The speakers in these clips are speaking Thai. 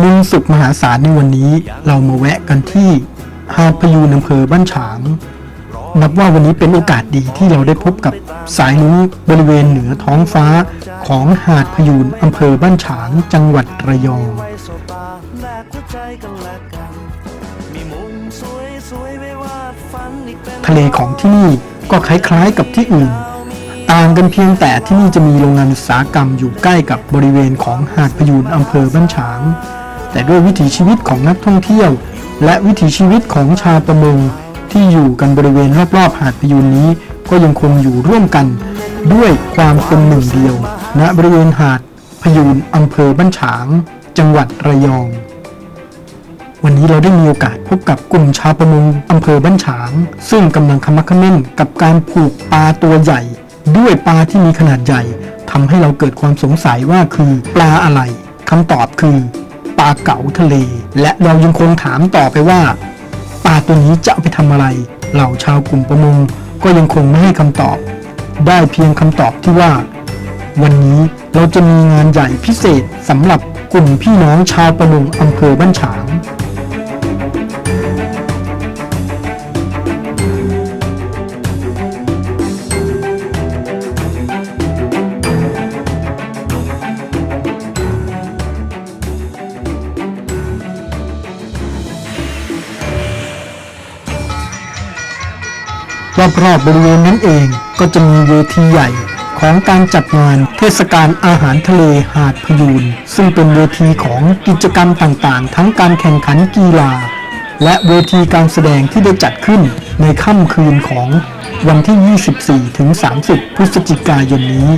มุนสุขมหาศาลในวันนี้เรามาแวะกันที่หาดพยูนอำเภอบ้านฉาง นับว่าวันนี้เป็นโอกาสดีที่เราได้พบกับสายลุ้งบริเวณเหนือท้องฟ้าของหาดพยูนอำเภอบ้านฉาง จังหวัดระยองทะเลของที่นี่ก็คล้ายๆกับที่อื่น ต่างกันเพียงแต่ที่นี่จะมีโรงงานอุตสาหกรรมอยู่ใกล้กับบริเวณของหาดพยูนอำเภอบ้านฉาง แต่ด้วยวิถีชีวิตของนักท่องเที่ยว และวิถีชีวิตของชาวประมงที่อยู่กันบริเวณรอบๆหาดพยูนนี้ ก็ยังคงอยู่ร่วมกัน ด้วยความเป็นหนึ่งเดียว ณบริเวณหาดพยูนอำเภอบ้านฉาง จังหวัดระยอง วันนี้เราได้มีโอกาสพบกับกลุ่มชาวประมงอำเภอบ้านฉาง ซึ่งกำลังขมักขม้นกับการผูกปลาตัวใหญ่ ด้วยปลาที่มีขนาดใหญ่ทำให้เราเกิดความสงสัยว่าคือปลาอะไรคำตอบคือ ลาเก๋าทะเล และเรายังคงถามต่อไปว่าปลาตัวนี้จะไปทำอะไร เหล่าชาวกลุ่มประมงก็ยังคงไม่ให้คำตอบ ได้เพียงคำตอบที่ว่า วันนี้เราจะมีงานใหญ่พิเศษสำหรับกลุ่มพี่น้องชาวประมงอำเภอบ้านฉาง รอบๆบริเวณนั้นเองก็จะมีเวทีใหญ่ของการจัดงานเทศกาลอาหารทะเลหาดพยูนซึ่งเป็นเวทีของกิจกรรมต่างๆ ทั้งการแข่งขันกีฬา และเวทีการแสดงที่ได้จัดขึ้นในค่ำคืนของวันที่ 24 ถึง 30 พฤศจิกายนนี้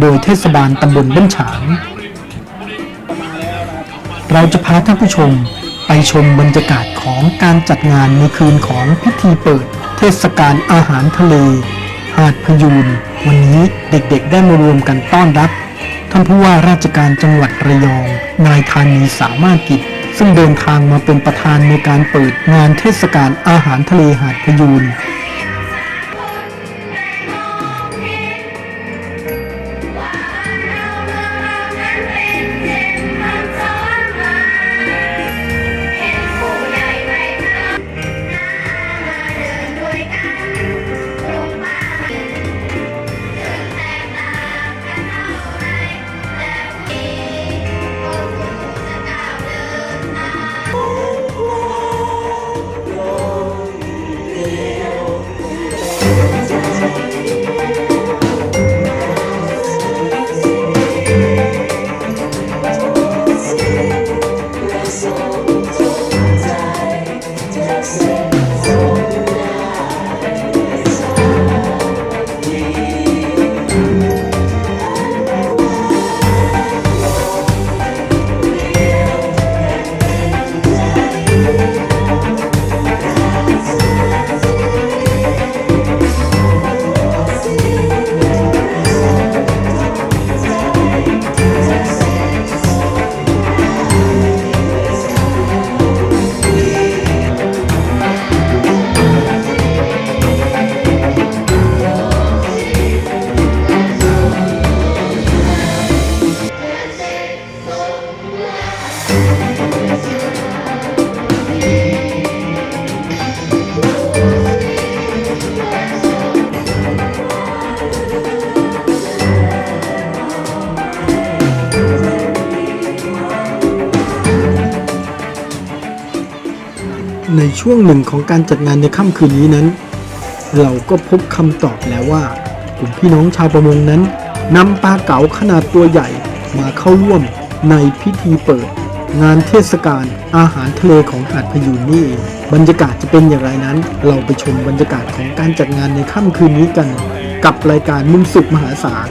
โดยเทศบาลตำบลบ้านฉาง เราจะพาท่านผู้ชมไปชมบรรยากาศของการจัดงานในคืนของพิธีเปิด ศกาลอาหารทะเล หาดพยูนวันนี้เด็กๆได้มารวมกันต้อนรับ ท่านผู้ว่าราชการจังหวัดระยอง นายธานีสามารถกิจ ซึ่งเดินทางมาเป็นประธานในการเปิดงานเทศกาลอาหารทะเลหาดพยูน ในช่วงหนึ่งของการจัดงานในค่ำคืนนี้นั้น เราก็พบคำตอบแล้วว่ากลุ่มพี่น้องชาวประมงนั้นนำปลาเก๋าขนาดตัวใหญ่มาเข้าร่วมในพิธีเปิด งานเทศกาลอาหารทะเลของหาดพยูนนี่เองบรรยากาศจะเป็นอย่างไรนั้น เราไปชมบรรยากาศของการจัดงานในค่ำคืนนี้กัน กับรายการมุมสุขมหาศาล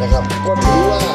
นะครับ ก็ถือว่า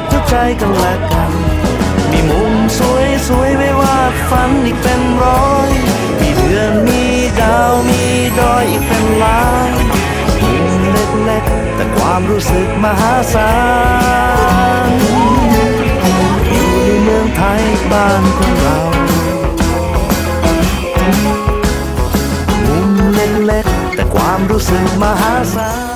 กหัวใจกันและกัน มีมุมสวยสวยไว้วาดฝันอีกเป็นร้อย มีเดือนมีดาวมีดอยอีกเป็นล้านมุมเล็กๆแต่ความรู้สึกมหาศาลอยู่ในเมืองไทยบ้านของเรามุมเล็กๆแต่ความรู้สึกมหาศาล